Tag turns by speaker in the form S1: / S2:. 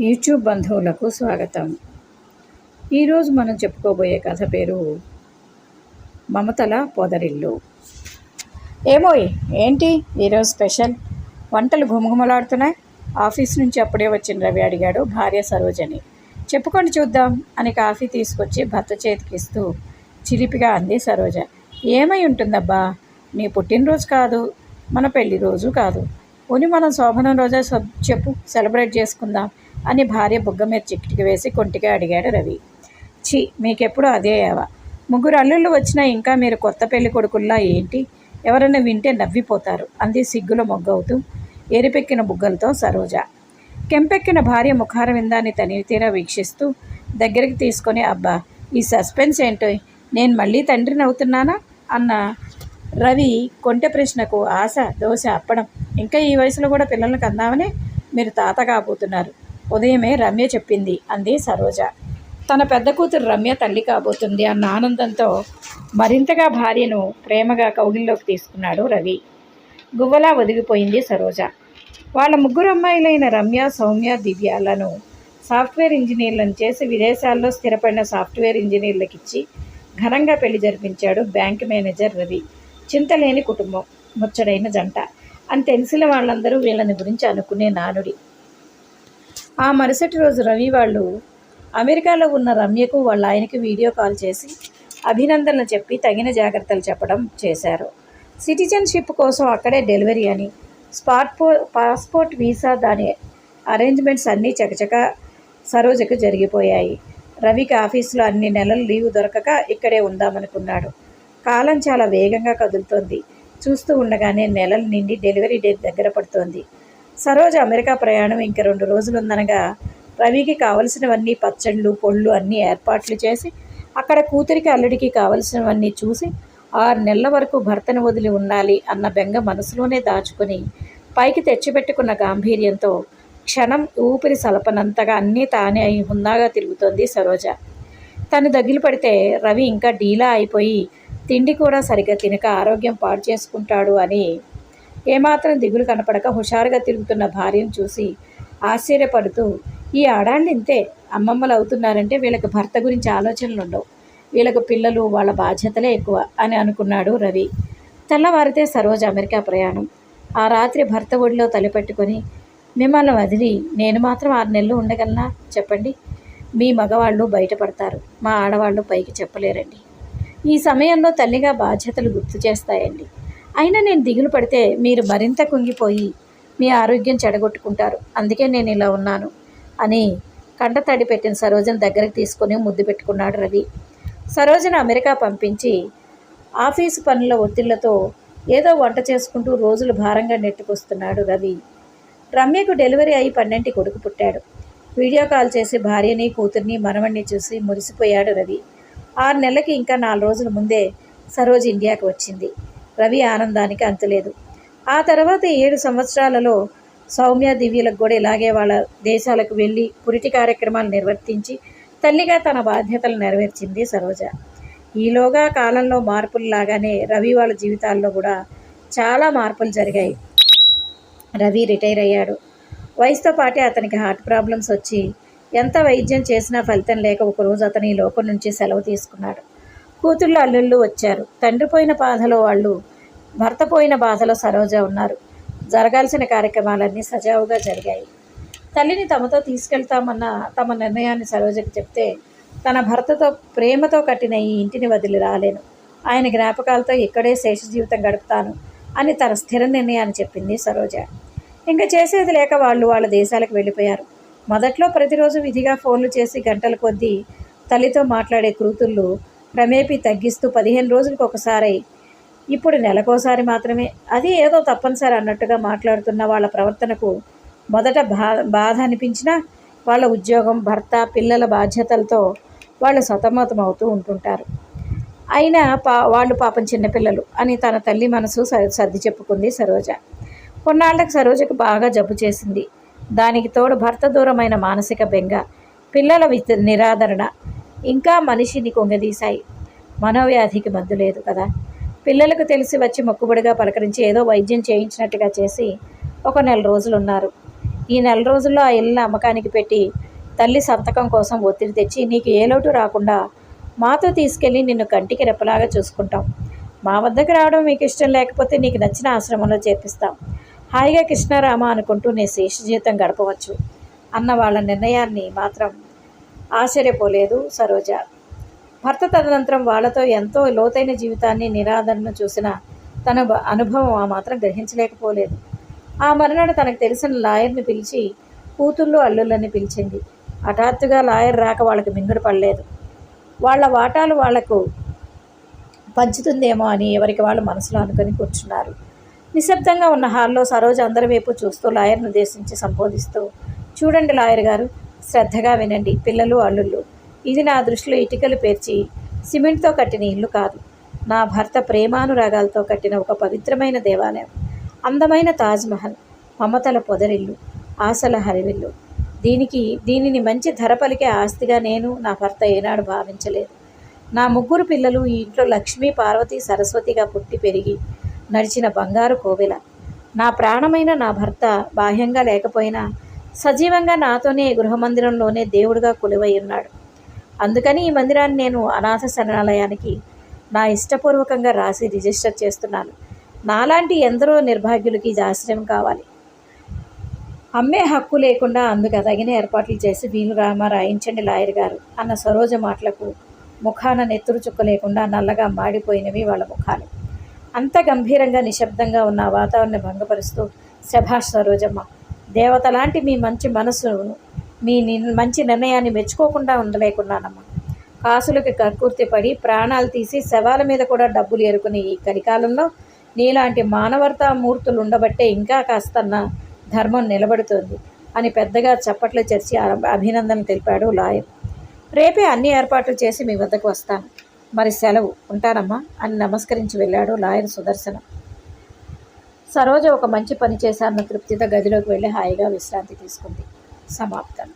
S1: YouTube బంధువులకు స్వాగతం. ఈరోజు మనం చెప్పుకోబోయే కథ పేరు మమతల పొదరిల్లు. ఏమోయ్ ఏంటి ఈరోజు స్పెషల్? వంటలు ఘుమఘుమలాడుతున్నాయి. ఆఫీస్ నుంచి అప్పుడే వచ్చిన రవి అడిగాడు భార్య సరోజని. చెప్పుకొని చూద్దాం అని కాఫీ తీసుకొచ్చి భర్త చేతికిస్తూ చిలిపిగా అంది సరోజ. ఏమై ఉంటుందబ్బా? నీ పుట్టినరోజు కాదు మన పెళ్ళి రోజు కాదు. పోనీ మనం శోభనం రోజే సబ్ చెప్పు సెలబ్రేట్ చేసుకుందాం. అని భార్య బుగ్గ మీద చికిటికి వేసి కొంటిగా అడిగాడు రవి. ఛీ మీకెప్పుడు అదే ఏవా ముగ్గురు అల్లుళ్ళు వచ్చినా ఇంకా మీరు కొత్త పెళ్ళి కొడుకుల్లా ఏంటి? ఎవరైనా వింటే నవ్విపోతారు. అంది సిగ్గులో మొగ్గవుతూ ఎరిపెక్కిన బుగ్గలతో సరోజ. కెంపెక్కిన భార్య ముఖార విందాన్ని తనివి తీరా వీక్షిస్తూ దగ్గరికి తీసుకొని అబ్బా ఈ సస్పెన్స్ ఏంటో? నేను మళ్ళీ తండ్రిని అవుతున్నానా అన్న రవి కొంటె ప్రశ్నకు ఆశ దోశ అప్పడం. ఇంకా ఈ వయసులో కూడా పిల్లలకు అందామనే మీరు తాత కాబోతున్నారు ఉదయమే రమ్య చెప్పింది. అంది సరోజ. తన పెద్ద కూతురు రమ్య తల్లి కాబోతుంది అన్న ఆనందంతో మరింతగా భార్యను ప్రేమగా కౌగిల్లోకి తీసుకున్నాడు రవి. గువ్వలా ఒదిగిపోయింది సరోజ. వాళ్ళ ముగ్గురు అమ్మాయిలైన రమ్య సౌమ్య దివ్యాలను సాఫ్ట్వేర్ ఇంజనీర్లను చేసి విదేశాల్లో స్థిరపడిన సాఫ్ట్వేర్ ఇంజనీర్లకు ఇచ్చి ఘనంగా పెళ్ళి జరిపించాడు బ్యాంక్ మేనేజర్ రవి. చింతలేని కుటుంబం ముచ్చడైన జంట. అని తెలిసిన వాళ్ళందరూ వీళ్ళని గురించి అనుకునే నానుడి. ఆ మరుసటి రోజు రవి వాళ్ళు అమెరికాలో ఉన్న రమ్యకు వాళ్ళ ఆయనకి వీడియో కాల్ చేసి అభినందనలు చెప్పి తగిన జాగ్రత్తలు చెప్పడం చేశారు. సిటిజన్షిప్ కోసం అక్కడే డెలివరీ అని స్పాట్పో పాస్పోర్ట్ వీసా దాని అరేంజ్మెంట్స్ అన్నీ చకచక సరోజకు జరిగిపోయాయి. రవికి ఆఫీసులో అన్ని నెలలు లీవ్ దొరకక ఇక్కడే ఉందామనుకున్నాడు. కాలం చాలా వేగంగా కదులుతోంది. చూస్తూ ఉండగానే నెలలు నిండి డెలివరీ డేట్ దగ్గర పడుతోంది. సరోజ అమెరికా ప్రయాణం ఇంక రెండు రోజులు ఉందనగా రవికి కావలసినవన్నీ పచ్చళ్ళు పొళ్ళు అన్నీ ఏర్పాట్లు చేసి అక్కడ కూతురికి అల్లుడికి కావలసినవన్నీ చూసి ఆరు నెలల వరకు భర్తను వదిలి ఉండాలి అన్న బెంగ మనసులోనే దాచుకుని పైకి తెచ్చిపెట్టుకున్న గాంభీర్యంతో క్షణం ఊపిరి సలపనంతగా అన్నీ తానే అయి హుందాగా తిరుగుతోంది సరోజ. తను దగ్గిలి పడితే రవి ఇంకా డీలా అయిపోయి తిండి కూడా సరిగ్గా తినక ఆరోగ్యం పాడు చేసుకుంటాడు అని ఏమాత్రం దిగులు కనపడక హుషారుగా తిరుగుతున్న భార్యను చూసి ఆశ్చర్యపడుతూ ఈ ఆడాళ్ళు ఇంతే. అమ్మమ్మలు అవుతున్నారంటే వీళ్ళకి భర్త గురించి ఆలోచనలు ఉండవు వీళ్ళకు పిల్లలు వాళ్ళ బాధ్యతలే ఎక్కువ అని అనుకున్నాడు రవి. తెల్లవారితే సరోజ అమెరికా ప్రయాణం. ఆ రాత్రి భర్త ఒడిలో తలపెట్టుకొని మిమ్మల్ని వదిలి నేను మాత్రం ఆరు నెలలు ఉండగలనా? చెప్పండి. మీ మగవాళ్ళు బయటపడతారు. మా ఆడవాళ్ళు పైకి చెప్పలేరండి. ఈ సమయంలో తల్లిగా బాధ్యతలు గుర్తు చేస్తాయండి. అయినా నేను దిగులు పడితే మీరు మరింత కుంగిపోయి మీ ఆరోగ్యం చెడగొట్టుకుంటారు. అందుకే నేను ఇలా ఉన్నాను అని కంటతడి పెట్టిన సరోజను దగ్గరికి తీసుకొని ముద్దు పెట్టుకున్నాడు రవి. సరోజను అమెరికా పంపించి ఆఫీసు పనుల ఒత్తిళ్ళతో ఏదో వంట చేసుకుంటూ రోజులు భారంగా నెట్టుకొస్తున్నాడు రవి. రమ్యకు డెలివరీ అయి పన్నెంటి కొడుకు పుట్టాడు. వీడియో కాల్ చేసి భార్యని కూతుర్ని మనవణ్ణి చూసి మురిసిపోయాడు రవి. ఆరు నెలలకి ఇంకా నాలుగు రోజుల ముందే సరోజ్ ఇండియాకు వచ్చింది. రవి ఆనందానికి అంతులేదు. ఆ తర్వాత ఏడు సంవత్సరాలలో సౌమ్య దివ్యలకు కూడా ఇలాగే వాళ్ళ దేశాలకు వెళ్ళి పురిటి కార్యక్రమాలు నిర్వర్తించి తల్లిగా తన బాధ్యతలు నెరవేర్చింది సరోజ. ఈలోగా కాలంలో మార్పులు లాగానే రవి వాళ్ళ జీవితాల్లో కూడా చాలా మార్పులు జరిగాయి. రవి రిటైర్ అయ్యాడు. వయసుతో పాటే అతనికి హార్ట్ ప్రాబ్లమ్స్ వచ్చి ఎంత వైద్యం చేసినా ఫలితం లేక ఒకరోజు అతని ఈ లోకం నుంచి సెలవు తీసుకున్నాడు. కూతుళ్ళు అల్లుళ్ళు వచ్చారు. తండ్రి పోయిన బాధలో వాళ్ళు భర్త పోయిన బాధలో సరోజ ఉన్నారు. జరగాల్సిన కార్యక్రమాలన్నీ సజావుగా జరిగాయి. తల్లిని తమతో తీసుకెళ్తామన్న తమ నిర్ణయాన్ని సరోజకి చెప్తే తన భర్తతో ప్రేమతో కట్టిన ఈ ఇంటిని వదిలి రాలేను. ఆయన జ్ఞాపకాలతో ఇక్కడే శేష జీవితం గడుపుతాను అని తన స్థిర నిర్ణయాన్ని చెప్పింది సరోజ. ఇంకా చేసేది లేక వాళ్ళు వాళ్ళ దేశాలకు వెళ్ళిపోయారు. మొదట్లో ప్రతిరోజు విధిగా ఫోన్లు చేసి గంటల కొద్దీ తల్లితో మాట్లాడే కూతుళ్ళు క్రమేపీ తగ్గిస్తూ పదిహేను రోజులకు ఒకసారి ఇప్పుడు నెలకోసారి మాత్రమే. అది ఏదో తప్పనిసరి అన్నట్టుగా మాట్లాడుతున్న వాళ్ళ ప్రవర్తనకు మొదట బా బాధ అనిపించినా వాళ్ళ ఉద్యోగం భర్త పిల్లల బాధ్యతలతో వాళ్ళు సతమతం అవుతూ ఉంటుంటారు. అయినా పా వాళ్ళు పాపం చిన్నపిల్లలు అని తన తల్లి మనసు స- సర్ది చెప్పుకుంది సరోజ. కొన్నాళ్ళకి సరోజకు బాగా జబ్బు చేసింది. దానికి తోడు భర్త దూరమైన మానసిక బెంగ పిల్లల విత్ నిరాదరణ ఇంకా మనిషిని కొంగదీశాయి. మనోవ్యాధికి మందు లేదు కదా. పిల్లలకు తెలిసి వచ్చి మొక్కుబడిగా పలకరించి ఏదో వైద్యం చేయించినట్టుగా చేసి ఒక నెల రోజులు ఉన్నారు ఈ నెల రోజుల్లో ఆ ఇల్లు అమ్మకానికి పెట్టి తల్లి సంతకం కోసం ఒత్తిడి తెచ్చి నీకు ఏ లోటు రాకుండా మాతో తీసుకెళ్ళి నిన్ను కంటికి రెప్పలాగా చూసుకుంటాం. మా వద్దకు రావడం మీకు ఇష్టం లేకపోతే నీకు నచ్చిన ఆశ్రమంలో చేర్పిస్తాం. హాయిగా కృష్ణారామ అనుకుంటూ నీ శేష జీవితం గడపవచ్చు అన్న వాళ్ళ నిర్ణయాన్ని మాత్రం ఆశ్చర్యపోలేదు సరోజ. భర్త తదనంతరం వాళ్ళతో ఎంతో లోతైన జీవితాన్ని నిరాదరణను చూసిన తన బ- అనుభవం ఆ మాత్రం గ్రహించలేకపోలేదు. ఆ మరునాడు తనకు తెలిసిన లాయర్ని పిలిచి కూతుళ్ళు అల్లుళ్ళని పిలిచింది. హఠాత్తుగా లాయర్ రాక వాళ్ళకి మింగుడు పడలేదు. వాళ్ళ వాటాలు వాళ్ళకు పంచుతుందేమో అని ఎవరికి వాళ్ళు మనసులో అనుకుని కూర్చున్నారు. నిశ్శబ్దంగా ఉన్న హాల్లో సరోజ అందరి వైపు చూస్తూ లాయర్ను ఉద్దేశించి సంబోధిస్తూ చూడండి లాయర్ గారు శ్రద్ధగా వినండి. పిల్లలు అల్లుళ్ళు ఇది నా దృష్టిలో ఇటుకలు పేర్చి సిమెంట్తో కట్టిన ఇల్లు కాదు. నా భర్త ప్రేమానురాగాలతో కట్టిన ఒక పవిత్రమైన దేవాలయం. అందమైన తాజ్మహల్ మమతల పొదరిల్లు ఆశల హరివిల్లు. దీనికి దీనిని మంచి ధర పలికే ఆస్తిగా నేను నా భర్త ఏనాడు భావించలేదు. నా ముగ్గురు పిల్లలు ఈ ఇంట్లో లక్ష్మీ పార్వతి సరస్వతిగా పుట్టి పెరిగి నడిచిన బంగారు కోవెల. నా ప్రాణమైన నా భర్త బాహ్యంగా లేకపోయినా సజీవంగా నాతోనే గృహమందిరంలోనే దేవుడిగా కొలువై ఉన్నాడు. అందుకని ఈ మందిరాన్ని నేను అనాథ శరణాలయానికి నా ఇష్టపూర్వకంగా రాసి రిజిస్టర్ చేస్తున్నాను. నాలాంటి ఎందరో నిర్భాగ్యులకి ఇది ఆశ్రయం కావాలి. అమ్మే హక్కు లేకుండా అందుకు తగిన ఏర్పాట్లు చేసి వీలు రామా రాయించండి లాయర్ గారు అన్న సరోజ మాటలకు ముఖాన నెత్తురు చుక్క లేకుండా నల్లగా మాడిపోయినవి వాళ్ళ ముఖాలు. అంత గంభీరంగా నిశ్శబ్దంగా ఉన్న వాతావరణం భంగపరుస్తూ శభాష్ సరోజమ్మ దేవత లాంటి మీ మంచి మనసును మీ మంచి నిర్ణయాన్ని మెచ్చుకోకుండా ఉండలేకున్నానమ్మా. కాసులకి కకూర్తి పడి ప్రాణాలు తీసి శవాల మీద కూడా డబ్బులు ఎరుకుని ఈ కలికాలంలో నీలాంటి మానవర్తా మూర్తులు ఉండబట్టే ఇంకా కాస్తన్న ధర్మం నిలబడుతోంది అని పెద్దగా చప్పట్లు చర్చి అభినందన అభినందనలు తెలిపాడు లాయర్. రేపే అన్ని ఏర్పాట్లు చేసి మీ వద్దకు వస్తాను. మరి సెలవు. ఉంటానమ్మా అని నమస్కరించి వెళ్ళాడు లాయర్ సుదర్శనం. సరోజ ఒక మంచి పని చేశారన్న తృప్తితో గదిలోకి వెళ్ళి హాయిగా విశ్రాంతి తీసుకుంది. సమాప్తం.